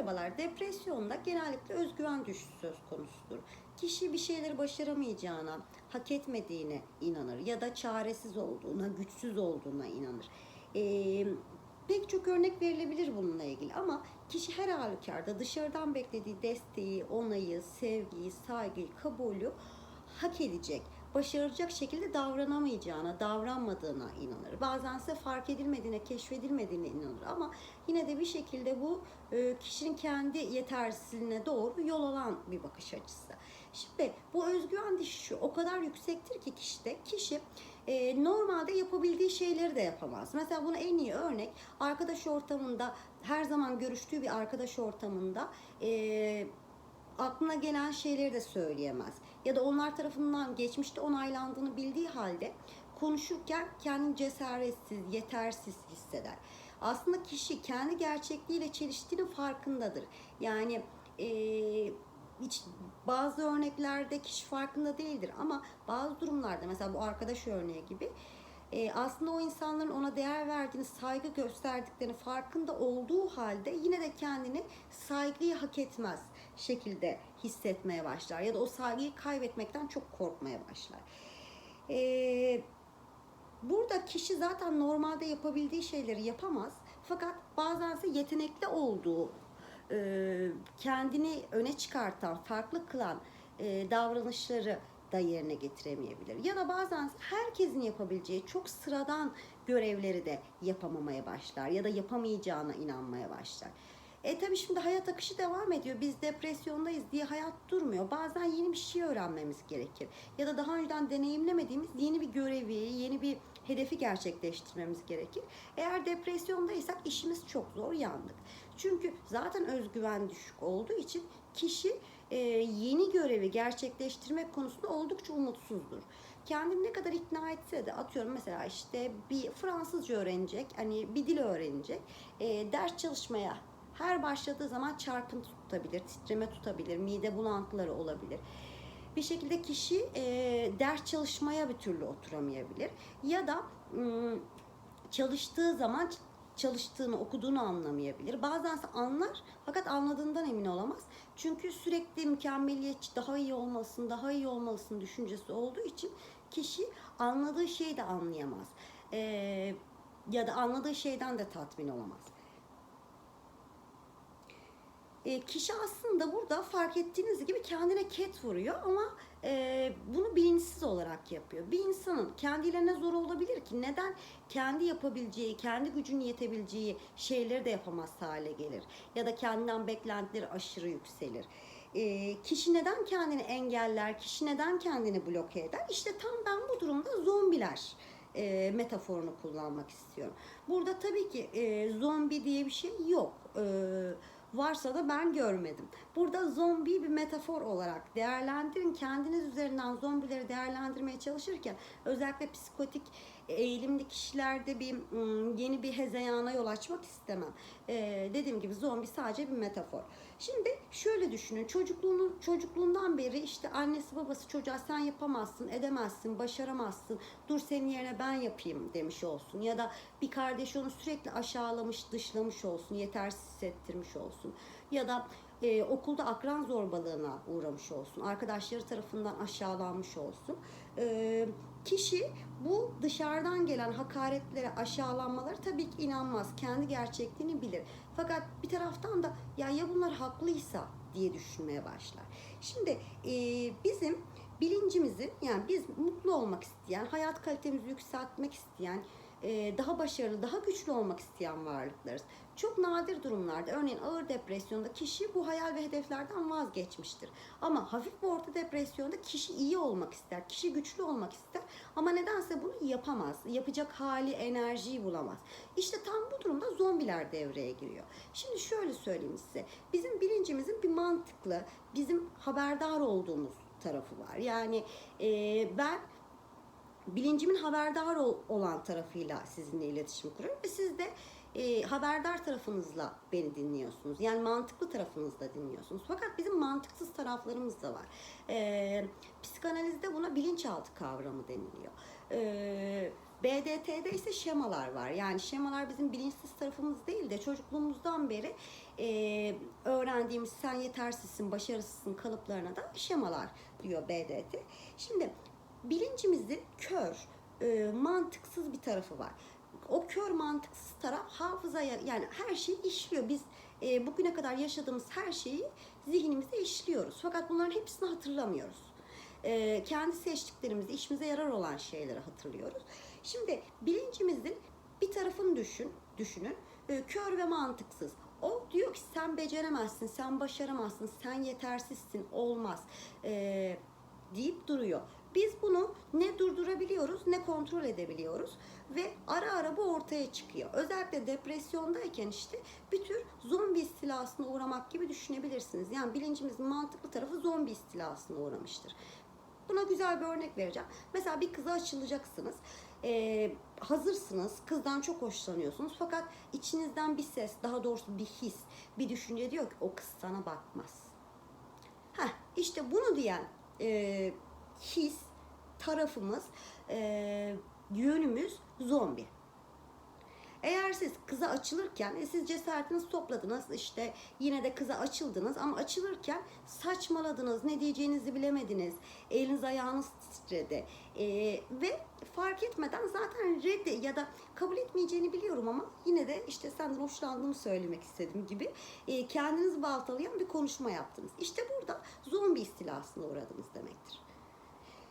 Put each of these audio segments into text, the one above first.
Merhabalar, depresyonda genellikle özgüven düşüşü söz konusudur. Kişi bir şeyleri başaramayacağına, hak etmediğine inanır ya da çaresiz olduğuna, güçsüz olduğuna inanır. Ee, pek çok örnek verilebilir bununla ilgili ama kişi her halükarda dışarıdan beklediği desteği, onayı, sevgiyi, saygıyı, kabulü hak edecek, başaracak şekilde davranamayacağına, davranmadığına inanır. Bazen ise fark edilmediğine, keşfedilmediğine inanır ama yine de bir şekilde bu e, kişinin kendi yetersizliğine doğru yol alan bir bakış açısı. Şimdi bu özgüven düşüşü o kadar yüksektir ki kişide kişi e, normalde yapabildiği şeyleri de yapamaz. Mesela buna en iyi örnek arkadaş ortamında her zaman görüştüğü bir arkadaş ortamında e, aklına gelen şeyleri de söyleyemez. Ya da onlar tarafından geçmişte onaylandığını bildiği halde konuşurken kendini cesaretsiz, yetersiz hisseder. Aslında kişi kendi gerçekliğiyle çeliştiğinin farkındadır. Yani eee hiç bazı örneklerde kişi farkında değildir ama bazı durumlarda mesela bu arkadaş örneği gibi e, aslında o insanların ona değer verdiğini, saygı gösterdiklerini farkında olduğu halde yine de kendini saygıyı hak etmez şekilde hissetmeye başlar ya da o saygıyı kaybetmekten çok korkmaya başlar. E, burada kişi zaten normalde yapabildiği şeyleri yapamaz fakat bazense yetenekli olduğu e, kendini öne çıkartan, farklı kılan e, davranışları da yerine getiremeyebilir. Ya da bazen herkesin yapabileceği çok sıradan görevleri de yapamamaya başlar ya da yapamayacağına inanmaya başlar. E tabi şimdi hayat akışı devam ediyor. Biz depresyondayız diye hayat durmuyor. Bazen yeni bir şey öğrenmemiz gerekir. Ya da daha önceden deneyimlemediğimiz yeni bir görevi, yeni bir hedefi gerçekleştirmemiz gerekir. Eğer depresyondaysak işimiz çok zor yandık. Çünkü zaten özgüven düşük olduğu için kişi e, yeni görevi gerçekleştirmek konusunda oldukça umutsuzdur. Kendini ne kadar ikna etse de atıyorum mesela işte bir Fransızca öğrenecek, hani bir dil öğrenecek, e, ders çalışmaya her başladığı zaman çarpıntı tutabilir, titreme tutabilir, mide bulantıları olabilir. Bir şekilde kişi e, ders çalışmaya bir türlü oturamayabilir. Ya da ım, çalıştığı zaman çalıştığını, okuduğunu anlamayabilir. Bazen anlar fakat anladığından emin olamaz. Çünkü sürekli mükemmeliyetçi, daha iyi olmalısın, daha iyi olmalısın düşüncesi olduğu için kişi anladığı şeyi de anlayamaz. Ee, ya da anladığı şeyden de tatmin olamaz. E, kişi aslında burada fark ettiğiniz gibi kendine ket vuruyor ama e, bunu bilinçsiz olarak yapıyor. Bir insanın kendilerine zor olabilir ki neden kendi yapabileceği, kendi gücünün yetebileceği şeyleri de yapamaz hale gelir. Ya da kendinden beklentileri aşırı yükselir. E, kişi neden kendini engeller, kişi neden kendini bloke eder? İşte tam ben bu durumda zombiler e, metaforunu kullanmak istiyorum. Burada tabii ki e, zombi diye bir şey yok. E, varsa da ben görmedim. Burada zombi bir metafor olarak değerlendirin. Kendiniz üzerinden zombileri değerlendirmeye çalışırken özellikle psikotik eğilimli kişilerde bir yeni bir hezeyana yol açmak istemem. Ee, dediğim gibi zombi sadece bir metafor. Şimdi şöyle düşünün. Çocukluğunu, çocukluğundan beri işte annesi babası çocuğa sen yapamazsın, edemezsin, başaramazsın. Dur senin yerine ben yapayım demiş olsun. Ya da bir kardeş onu sürekli aşağılamış, dışlamış olsun, yetersiz hissettirmiş olsun. Ya da e, okulda akran zorbalığına uğramış olsun. Arkadaşları tarafından aşağılanmış olsun. E, kişi bu dışarıdan gelen hakaretlere, aşağılanmaları tabii ki inanmaz. Kendi gerçekliğini bilir. Fakat bir taraftan da ya ya bunlar haklıysa diye düşünmeye başlar. Şimdi e, bizim bilincimizin yani biz mutlu olmak isteyen, hayat kalitemizi yükseltmek isteyen, daha başarılı, daha güçlü olmak isteyen varlıklarız. Çok nadir durumlarda örneğin ağır depresyonda kişi bu hayal ve hedeflerden vazgeçmiştir. Ama hafif ve orta depresyonda kişi iyi olmak ister, kişi güçlü olmak ister ama nedense bunu yapamaz. Yapacak hali, enerjiyi bulamaz. İşte tam bu durumda zombiler devreye giriyor. Şimdi şöyle söyleyeyim size. Bizim bilincimizin bir mantıklı, bizim haberdar olduğumuz tarafı var. Yani e, ben bilincimin haberdar olan tarafıyla sizinle iletişim kuruyorum ve siz de e, haberdar tarafınızla beni dinliyorsunuz. Yani mantıklı tarafınızla dinliyorsunuz. Fakat bizim mantıksız taraflarımız da var. E, psikanalizde buna bilinçaltı kavramı deniliyor. E, BDT'de ise şemalar var. Yani şemalar bizim bilinçsiz tarafımız değil de çocukluğumuzdan beri e, öğrendiğimiz sen yetersizsin, başarısızsın kalıplarına da şemalar diyor BDT. Şimdi bilincimizin kör, e, mantıksız bir tarafı var. O kör mantıksız taraf hafızaya yani her şeyi işliyor. Biz e, bugüne kadar yaşadığımız her şeyi zihnimize işliyoruz. Fakat bunların hepsini hatırlamıyoruz. E, kendi seçtiklerimizi, işimize yarar olan şeyleri hatırlıyoruz. Şimdi bilincimizin bir tarafını düşün, düşünün. E, kör ve mantıksız. O diyor ki sen beceremezsin, sen başaramazsın, sen yetersizsin, olmaz e, deyip duruyor. Biz bunu ne durdurabiliyoruz ne kontrol edebiliyoruz ve ara ara bu ortaya çıkıyor. Özellikle depresyondayken işte bir tür zombi istilasına uğramak gibi düşünebilirsiniz. Yani bilincimizin mantıklı tarafı zombi istilasına uğramıştır. Buna güzel bir örnek vereceğim. Mesela bir kıza açılacaksınız. Ee, hazırsınız. Kızdan çok hoşlanıyorsunuz. Fakat içinizden bir ses, daha doğrusu bir his, bir düşünce diyor ki o kız sana bakmaz. Heh, işte bunu diyen e, his, tarafımız, e, yönümüz zombi. Eğer siz kıza açılırken e, siz cesaretinizi topladınız işte yine de kıza açıldınız ama açılırken saçmaladınız ne diyeceğinizi bilemediniz eliniz ayağınız titredi E, ve fark etmeden zaten redde ya da kabul etmeyeceğini biliyorum ama yine de işte senden hoşlandığımı söylemek istedim gibi e, kendinizi baltalayan bir konuşma yaptınız. İşte burada zombi istilasına uğradınız demektir.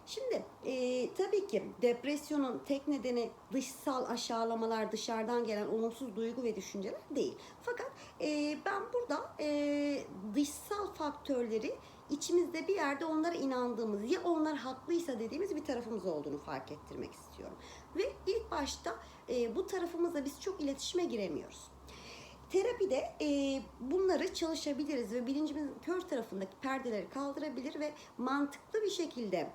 Şimdi e, tabii ki depresyonun tek nedeni dışsal aşağılamalar, dışarıdan gelen olumsuz duygu ve düşünceler değil. Fakat e, ben burada e, dışsal faktörleri içimizde bir yerde onlara inandığımız ya onlar haklıysa dediğimiz bir tarafımız olduğunu fark ettirmek istiyorum. Ve ilk başta e, bu tarafımızla biz çok iletişime giremiyoruz. Terapide e, bunları çalışabiliriz ve bilincimizin kör tarafındaki perdeleri kaldırabilir ve mantıklı bir şekilde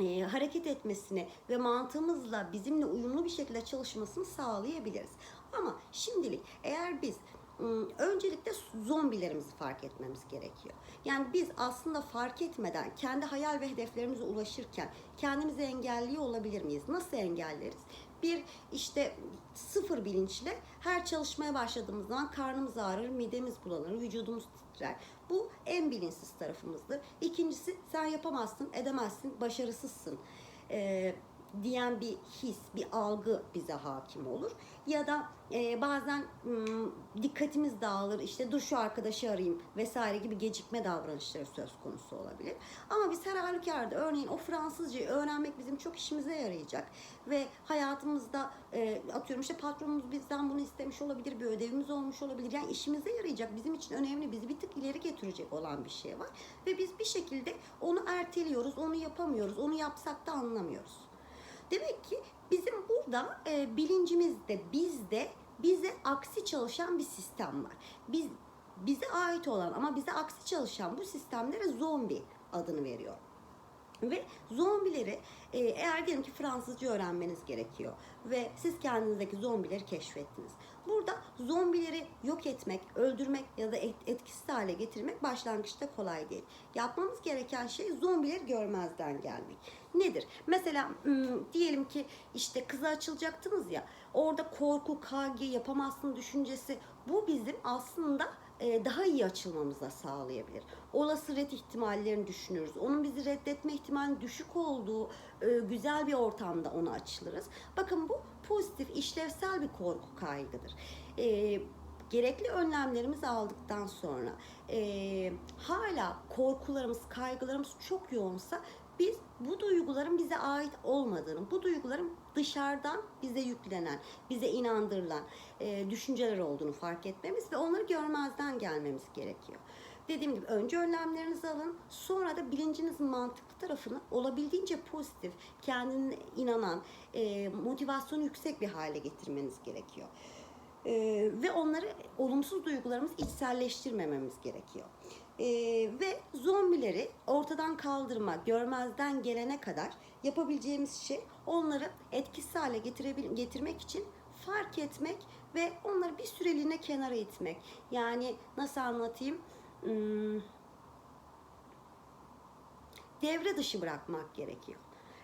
e, hareket etmesini ve mantığımızla bizimle uyumlu bir şekilde çalışmasını sağlayabiliriz. Ama şimdilik eğer biz ım, öncelikle zombilerimizi fark etmemiz gerekiyor. Yani biz aslında fark etmeden kendi hayal ve hedeflerimize ulaşırken kendimizi engelliyor olabilir miyiz? Nasıl engelleriz? Bir işte sıfır bilinçle her çalışmaya başladığımız zaman karnımız ağrır, midemiz bulanır, vücudumuz titrer. Bu en bilinçsiz tarafımızdır. İkincisi sen yapamazsın, edemezsin, başarısızsın ee, diyen bir his, bir algı bize hakim olur. Ya da e, bazen m, dikkatimiz dağılır, işte dur şu arkadaşı arayayım vesaire gibi gecikme davranışları söz konusu olabilir. Ama biz her halükarda örneğin o Fransızcayı öğrenmek bizim çok işimize yarayacak. Ve hayatımızda e, atıyorum işte patronumuz bizden bunu istemiş olabilir, bir ödevimiz olmuş olabilir. Yani işimize yarayacak, bizim için önemli, bizi bir tık ileri getirecek olan bir şey var. Ve biz bir şekilde onu erteliyoruz, onu yapamıyoruz, onu yapsak da anlamıyoruz. Demek ki bizim burada e, bilincimizde, bizde bize aksi çalışan bir sistem var. Biz bize ait olan ama bize aksi çalışan bu sistemlere zombi adını veriyor. Ve zombileri e, eğer diyelim ki Fransızca öğrenmeniz gerekiyor ve siz kendinizdeki zombileri keşfettiniz. Burada zombileri yok etmek, öldürmek ya da et- etkisiz hale getirmek başlangıçta kolay değil. Yapmamız gereken şey zombileri görmezden gelmek. Nedir? Mesela diyelim ki işte kıza açılacaktınız ya orada korku, kaygı, yapamazsın düşüncesi bu bizim aslında daha iyi açılmamıza sağlayabilir. Olası red ihtimallerini düşünürüz. Onun bizi reddetme ihtimalinin düşük olduğu e, güzel bir ortamda ona açılırız. Bakın bu pozitif, işlevsel bir korku kaygıdır. E, gerekli önlemlerimizi aldıktan sonra e, hala korkularımız, kaygılarımız çok yoğunsa biz bu duyguların bize ait olmadığını, bu duyguların dışarıdan bize yüklenen, bize inandırılan e, düşünceler olduğunu fark etmemiz ve onları görmezden gelmemiz gerekiyor. Dediğim gibi önce önlemlerinizi alın, sonra da bilincinizin mantıklı tarafını olabildiğince pozitif, kendine inanan, e, motivasyonu yüksek bir hale getirmeniz gerekiyor. E, ve onları olumsuz duygularımızı içselleştirmememiz gerekiyor. Ee, ve zombileri ortadan kaldırma, görmezden gelene kadar yapabileceğimiz şey onları etkisiz hale getirmek için fark etmek ve onları bir süreliğine kenara itmek. Yani nasıl anlatayım? Hmm, devre dışı bırakmak gerekiyor.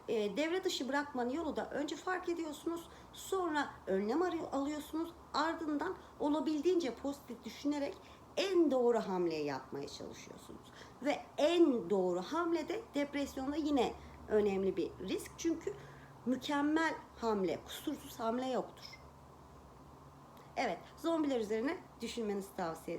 e, devre dışı bırakmanın yolu da önce fark ediyorsunuz, sonra önlem alıyorsunuz, ardından olabildiğince pozitif düşünerek en doğru hamleyi yapmaya çalışıyorsunuz. Ve en doğru hamlede depresyonda yine önemli bir risk çünkü mükemmel hamle, kusursuz hamle yoktur. Evet, zombiler üzerine düşünmenizi tavsiye ediyorum.